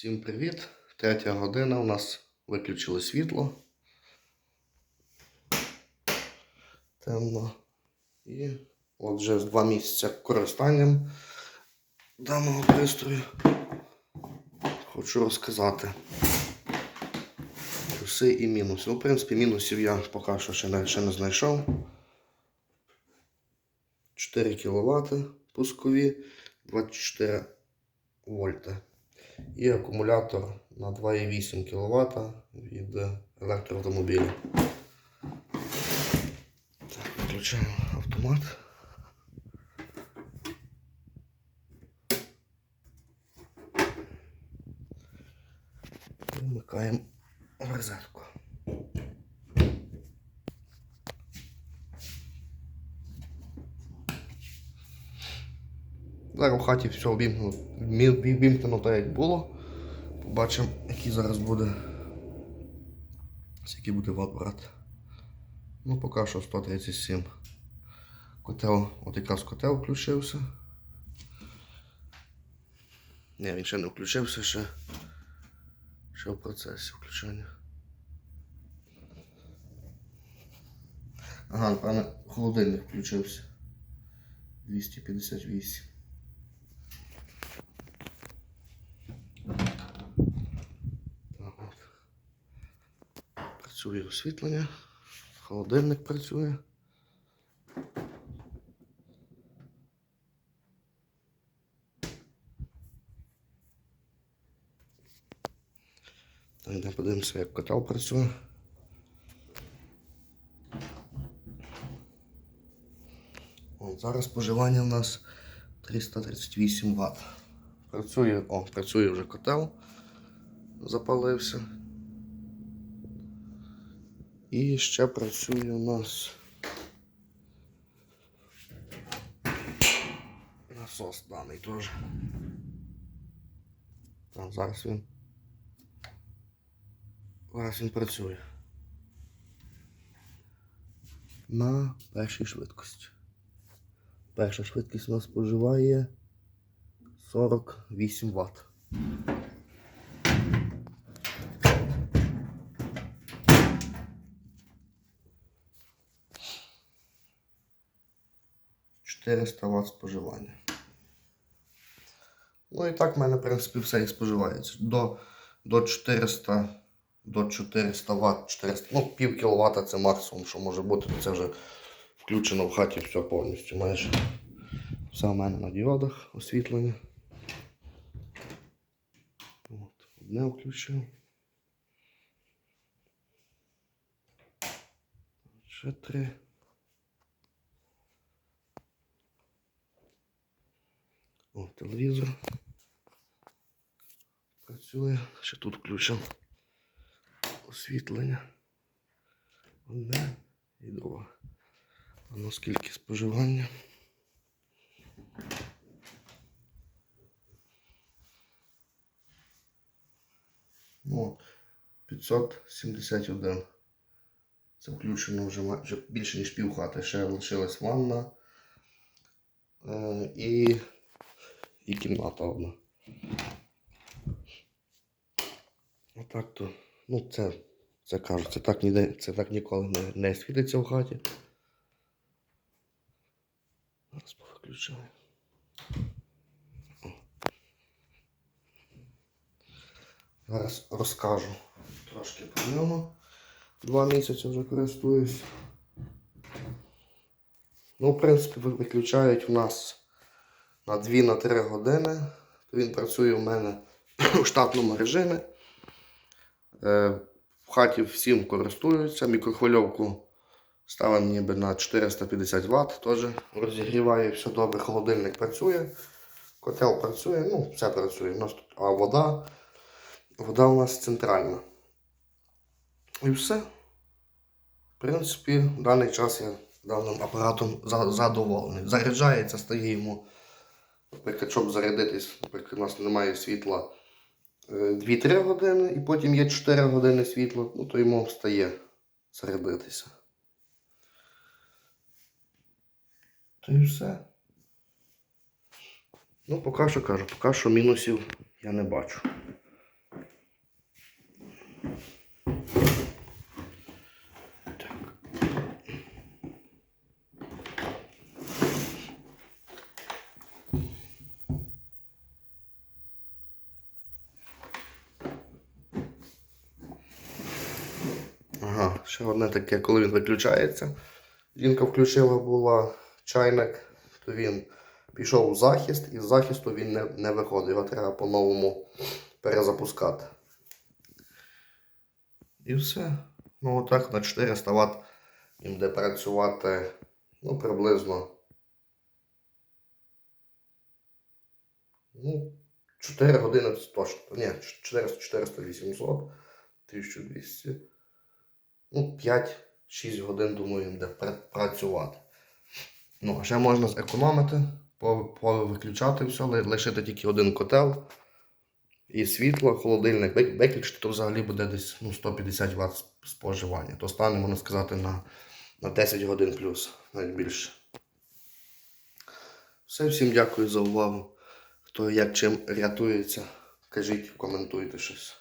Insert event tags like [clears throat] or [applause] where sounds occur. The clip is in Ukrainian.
Всім привіт! Третя година у нас виключили світло. Темно. І от вже два місяці користанням даного пристрою хочу розказати плюси і мінуси. Ну, в принципі, мінусів я поки що ще не, ще не знайшов. 4 кВт пускові, 24 вольти. І акумулятор на 2,8 кВт від електроавтомобіля. Так, виключаємо автомат. Вмикаємо розетку. Зараз в хаті все вімкнено, вмі- так, як було. Побачимо, який зараз буде. Скільки буде ватт брати. Ну, поки що 137. Котел, от якраз котел включився. Ні, він ще не включився, ще, ще в процесі включення. Ага, пане, холодильник включився. 258. Працює освітлення, холодильник працює. Йдемо подивимося, як котел працює. От, зараз споживання у нас 338 Вт. Працює, о, працює вже котел. Запалився. І ще працює у нас насос даний теж. Так, зараз він. Зараз він працює. На першій швидкості. Перша швидкість у нас споживає 48 Вт. Чотириста Вт споживання. Ну і так в мене, в принципі, все і споживається. До, до 400 до 400 Вт, 400, ну, пів кіловата це максимум, що може бути. Це вже включено в хаті все повністю. Майже все в мене на діодах освітлення. От, одне включив. Ще три. О, телевізор. Працює. Ще тут включив освітлення. Одне і друге. Ну скільки споживання? Ну, 571. Це включено вже майже більше ніж пів хати. Ще лишилась ванна е, і, і кімната одна. Отак то. Ну, це, це кажуть, це так ніде, це так ніколи не, не світиться в хаті. Зараз повиключаю. Зараз розкажу трошки про нього. Два місяці вже користуюсь. Ну, в принципі, виключають у нас на 2-3 години. Він працює у мене [clears throat] у штатному режимі. Е, В хаті всім користуються. Мікрохвильовку ставимо ніби на 450 Вт, теж розігріває все добре, холодильник працює, котел працює, ну, все працює. А вода, вода у нас центральна. І все. В принципі, в даний час я даним апаратом задоволений. Заряджається, стає йому, наприклад, щоб зарядитись, наприклад, у нас немає світла. е, 2-3 години, і потім є 4 години світла, ну то йому встає зарядитися. То і все. Ну, поки що кажу, поки що мінусів я не бачу. Ще одне таке, коли він виключається. Жінка включила була чайник, то він пішов у захист, і з захисту він не, не виходить. Його треба по-новому перезапускати. І все. Ну, отак на 400 Вт їм буде працювати ну, приблизно. Ну, 4 години точно. Ні, 400, 400, 800, 1200. Ну, 5-6 годин, думаю, їм буде працювати. Ну, а ще можна зекономити, по- повиключати все, лишити тільки один котел і світло, холодильник виключити, то взагалі буде десь ну, 150 Вт споживання. То стане, можна сказати, на, на 10 годин плюс, навіть більше. Все, всім дякую за увагу. Хто як чим рятується, кажіть, коментуйте щось.